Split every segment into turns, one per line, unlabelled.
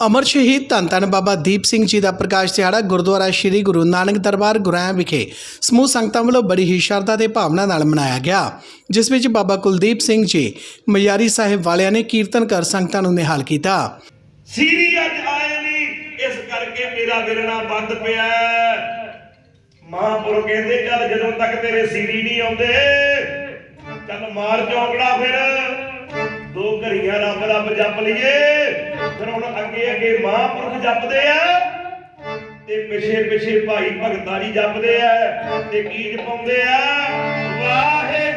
ਅਮਰ ਸ਼ਹੀਦ ਧੰਨ ਧੰਨ ਬਾਬਾ ਦੀਪ ਸਿੰਘ ਜੀ ਦਾ ਪ੍ਰਕਾਸ਼ ਦਿਹਾੜਾ ਗੁਰਦੁਆਰਾ ਸ੍ਰੀ ਗੁਰੂ ਨਾਨਕ ਦਰਬਾਰ ਗੁਰਾਇਆ ਵਿਖੇ ਸਮੂਹ ਸੰਗਤਾਂ ਵੱਲੋਂ ਬੜੀ ਹੀ ਸ਼ਰਧਾ ਤੇ ਭਾਵਨਾ ਨਾਲ ਮਨਾਇਆ ਗਿਆ, ਜਿਸ ਵਿੱਚ ਬਾਬਾ ਕੁਲਦੀਪ ਸਿੰਘ ਜੀ ਮਯਾਰੀ ਸਾਹਿਬ ਵਾਲਿਆਂ ਨੇ ਕੀਰਤਨ ਕਰ ਸੰਗਤਾਂ ਨੂੰ ਨਿਹਾਲ ਕੀਤਾ।
ਸੀਰੀ ਅੱਜ ਆਏ ਨਹੀਂ, ਇਸ ਕਰਕੇ ਮੇਰਾ ਵਿਰਣਾ ਬੰਦ ਪਿਆ ਹੈ। ਮਹਾਂਪੁਰ ਕਹਿੰਦੇ, ਚੱਲ ਜਦੋਂ ਤੱਕ ਤੇਰੇ ਸੀਰੀ ਨਹੀਂ ਆਉਂਦੇ, ਚੱਲ ਮਾਰ ਚੌਕੜਾ ਫਿਰ। ਦੋ ਘੜੀਆਂ ਰੱਬ ਰੱਬ ਜਪ ਲਈਏ। ਫਿਰ ਹੁਣ ਅੱਗੇ ਅੱਗੇ ਮਹਾਂਪੁਰਖ ਜਪਦੇ ਆ ਤੇ ਪਿਛੇ ਪਿਛੇ ਭਾਈ ਭਗਤਾਂ ਜੀ ਜਪਦੇ ਆ ਤੇ ਕੀ ਜਪਾਉਂਦੇ ਆ, ਵਾਹਿਗੁਰੂ।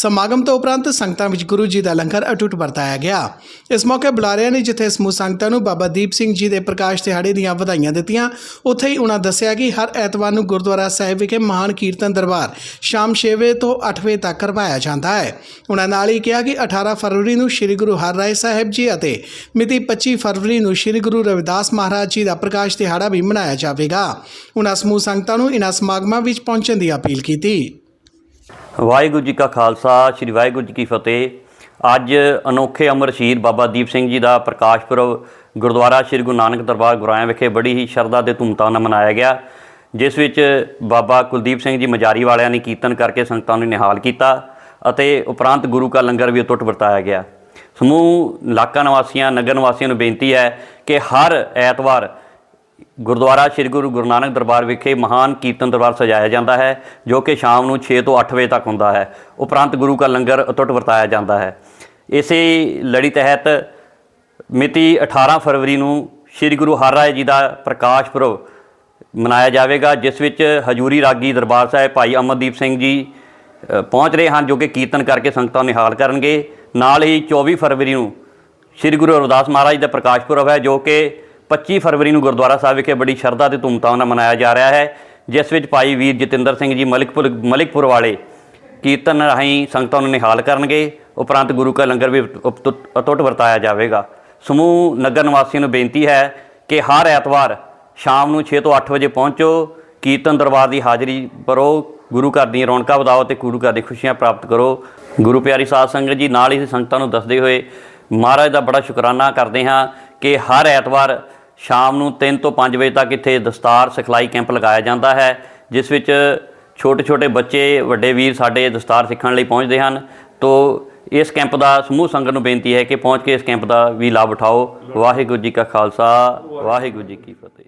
ਸਮਾਗਮ ਤੋਂ ਉਪਰੰਤ ਸੰਗਤਾਂ ਵਿੱਚ ਗੁਰੂ ਜੀ ਦਾ ਲੰਗਰ ਅਟੁੱਟ ਵਰਤਾਇਆ ਗਿਆ। ਇਸ ਮੌਕੇ ਬੁਲਾਰਿਆਂ ਨੇ ਜਿੱਥੇ ਸਮੂਹ ਸੰਗਤਾਂ ਨੂੰ ਬਾਬਾ ਦੀਪ ਸਿੰਘ ਜੀ ਦੇ ਪ੍ਰਕਾਸ਼ ਦਿਹਾੜੇ ਦੀਆਂ ਵਧਾਈਆਂ ਦਿੱਤੀਆਂ, ਉੱਥੇ ਹੀ ਉਹਨਾਂ ਦੱਸਿਆ ਕਿ ਹਰ ਐਤਵਾਰ ਨੂੰ ਗੁਰਦੁਆਰਾ ਸਾਹਿਬ ਵਿਖੇ ਮਹਾਨ ਕੀਰਤਨ ਦਰਬਾਰ ਸ਼ਾਮ 6 ਵਜੇ ਤੋਂ 8 ਵਜੇ ਤੱਕ ਕਰਵਾਇਆ ਜਾਂਦਾ ਹੈ। ਉਹਨਾਂ ਨਾਲ ਹੀ ਕਿਹਾ ਕਿ 18 ਫਰਵਰੀ ਨੂੰ ਸ੍ਰੀ ਗੁਰੂ ਹਰਰਾਏ ਸਾਹਿਬ ਜੀ ਅਤੇ ਮਿਤੀ 25 ਫਰਵਰੀ ਨੂੰ ਸ੍ਰੀ ਗੁਰੂ ਰਵਿਦਾਸ ਮਹਾਰਾਜ ਜੀ ਦਾ ਪ੍ਰਕਾਸ਼ ਦਿਹਾੜਾ ਵੀ ਮਨਾਇਆ ਜਾਵੇਗਾ। ਉਹਨਾਂ ਸਮੂਹ ਸੰਗਤਾਂ ਨੂੰ ਇਨ੍ਹਾਂ ਸਮਾਗਮਾਂ ਵਿੱਚ ਪਹੁੰਚਣ ਦੀ ਅਪੀਲ ਕੀਤੀ।
ਵਾਹਿਗੁਰੂ ਜੀ ਕਾ ਖਾਲਸਾ, ਸ੍ਰੀ ਵਾਹਿਗੁਰੂ ਜੀ ਕੀ ਫਤਿਹ। ਅੱਜ ਅਨੋਖੇ ਅਮਰ ਸ਼ਹੀਦ ਬਾਬਾ ਦੀਪ ਸਿੰਘ ਜੀ ਦਾ ਪ੍ਰਕਾਸ਼ ਪੁਰਬ ਗੁਰਦੁਆਰਾ ਸ੍ਰੀ ਗੁਰੂ ਨਾਨਕ ਦਰਬਾਰ ਗੁਰਾਇਆ ਵਿਖੇ ਬੜੀ ਹੀ ਸ਼ਰਧਾ ਤੇ ਧੂਮਧਾਮ ਨਾਲ ਮਨਾਇਆ ਗਿਆ, ਜਿਸ ਵਿੱਚ ਬਾਬਾ ਕੁਲਦੀਪ ਸਿੰਘ ਜੀ ਮਜਾਰੀ ਵਾਲਿਆਂ ਨੇ ਕੀਰਤਨ ਕਰਕੇ ਸੰਗਤਾਂ ਨੂੰ ਨਿਹਾਲ ਕੀਤਾ ਅਤੇ ਉਪਰੰਤ ਗੁਰੂ ਕਾ ਲੰਗਰ ਵੀ ਅਟੁੱਟ ਵਰਤਾਇਆ ਗਿਆ। ਸਮੂਹ ਇਲਾਕਾ ਨਿਵਾਸੀਆਂ, ਨਗਰ ਨਿਵਾਸੀਆਂ ਨੂੰ ਬੇਨਤੀ ਹੈ ਕਿ ਹਰ ਐਤਵਾਰ ਗੁਰਦੁਆਰਾ ਸ੍ਰੀ ਗੁਰੂ ਗੁਰੂ ਨਾਨਕ ਦਰਬਾਰ ਵਿਖੇ ਮਹਾਨ ਕੀਰਤਨ ਦਰਬਾਰ ਸਜਾਇਆ ਜਾਂਦਾ ਹੈ, ਜੋ ਕਿ ਸ਼ਾਮ ਨੂੰ 6 ਤੋਂ 8 ਵਜੇ ਤੱਕ ਹੁੰਦਾ ਹੈ। ਉਪਰੰਤ ਗੁਰੂ ਕਾ ਲੰਗਰ ਅਟੁੱਟ ਵਰਤਾਇਆ ਜਾਂਦਾ ਹੈ। ਇਸੇ ਲੜੀ ਤਹਿਤ ਮਿਤੀ 18 ਫਰਵਰੀ ਨੂੰ ਸ੍ਰੀ ਗੁਰੂ ਹਰਰਾਏ ਜੀ ਦਾ ਪ੍ਰਕਾਸ਼ ਪੁਰਬ ਮਨਾਇਆ ਜਾਵੇਗਾ, ਜਿਸ ਵਿੱਚ ਹਜੂਰੀ ਰਾਗੀ ਦਰਬਾਰ ਸਾਹਿਬ ਭਾਈ ਅਮਨਦੀਪ ਸਿੰਘ ਜੀ ਪਹੁੰਚ ਰਹੇ ਹਨ, ਜੋ ਕਿ ਕੀਰਤਨ ਕਰਕੇ ਸੰਗਤਾਂ ਨਿਹਾਲ ਕਰਨਗੇ। ਨਾਲ ਹੀ 24 ਫਰਵਰੀ ਨੂੰ ਸ੍ਰੀ ਗੁਰੂ ਰਵਿਦਾਸ ਮਹਾਰਾਜ ਦਾ ਪ੍ਰਕਾਸ਼ ਪੁਰਬ ਹੈ, ਜੋ ਕਿ 25 ਫਰਵਰੀ ਨੂੰ ਗੁਰਦੁਆਰਾ ਸਾਹਿਬ ਵਿਖੇ ਬੜੀ ਸ਼ਰਧਾ ਤੇ ਧੂਮਧਾਮ ਨਾਲ ਮਨਾਇਆ ਜਾ ਰਿਹਾ ਹੈ, ਜਿਸ ਵਿੱਚ ਭਾਈ ਵੀਰ ਜਤਿੰਦਰ ਸਿੰਘ ਜੀ ਮਲਿਕਪੁਰ ਮਲਿਕਪੁਰ ਵਾਲੇ ਕੀਰਤਨ ਰਾਹੀਂ ਸੰਗਤਾਂ ਨੂੰ ਨਿਹਾਲ ਕਰਨਗੇ। ਉਪਰੰਤ ਗੁਰੂ ਕਾ ਲੰਗਰ ਵੀ ਉਪਤ- ਅਟੁੱਟ ਵਰਤਾਇਆ ਜਾਵੇਗਾ। ਸਮੂਹ ਨਗਰ ਨਿਵਾਸੀਆਂ ਨੂੰ ਬੇਨਤੀ ਹੈ ਕਿ ਹਰ ਐਤਵਾਰ ਸ਼ਾਮ ਨੂੰ 6 ਤੋਂ 8 ਵਜੇ ਪਹੁੰਚੋ, ਕੀਰਤਨ ਦਰਬਾਰ ਦੀ ਹਾਜ਼ਰੀ ਭਰੋ, ਗੁਰੂ ਘਰ ਦੀਆਂ ਰੌਣਕਾਂ ਵਧਾਓ ਤੇ ਗੁਰੂ ਘਰ ਦੀ ਖੁਸ਼ੀਆਂ ਪ੍ਰਾਪਤ ਕਰੋ। ਗੁਰੂ ਪਿਆਰੀ ਸਾਧ ਸੰਗਤ ਜੀ, ਨਾਲ ਹੀ ਸੰਗਤਾਂ ਨੂੰ ਦੱਸਦੇ ਹੋਏ ਮਹਾਰਾਜ ਦਾ ਬੜਾ ਸ਼ੁਕਰਾਨਾ ਕਰਦੇ ਹਾਂ ਕਿ ਹਰ ਐਤਵਾਰ ਸ਼ਾਮ ਨੂੰ 3 ਤੋਂ 5 ਵਜੇ ਤੱਕ ਇੱਥੇ ਦਸਤਾਰ ਸਿਖਲਾਈ ਕੈਂਪ ਲਗਾਇਆ ਜਾਂਦਾ ਹੈ, ਜਿਸ ਵਿੱਚ ਛੋਟੇ ਛੋਟੇ ਬੱਚੇ, ਵੱਡੇ ਵੀਰ ਸਾਡੇ ਦਸਤਾਰ ਸਿੱਖਣ ਲਈ ਪਹੁੰਚਦੇ ਹਨ। ਤੋ ਇਸ ਕੈਂਪ ਦਾ ਸਮੂਹ ਸੰਗਤ ਨੂੰ ਬੇਨਤੀ ਹੈ ਕਿ ਪਹੁੰਚ ਕੇ ਇਸ ਕੈਂਪ ਦਾ ਵੀ ਲਾਭ ਉਠਾਓ। ਵਾਹਿਗੁਰੂ ਜੀ ਕਾ ਖਾਲਸਾ, ਵਾਹਿਗੁਰੂ ਜੀ ਕੀ ਫਤਿਹ।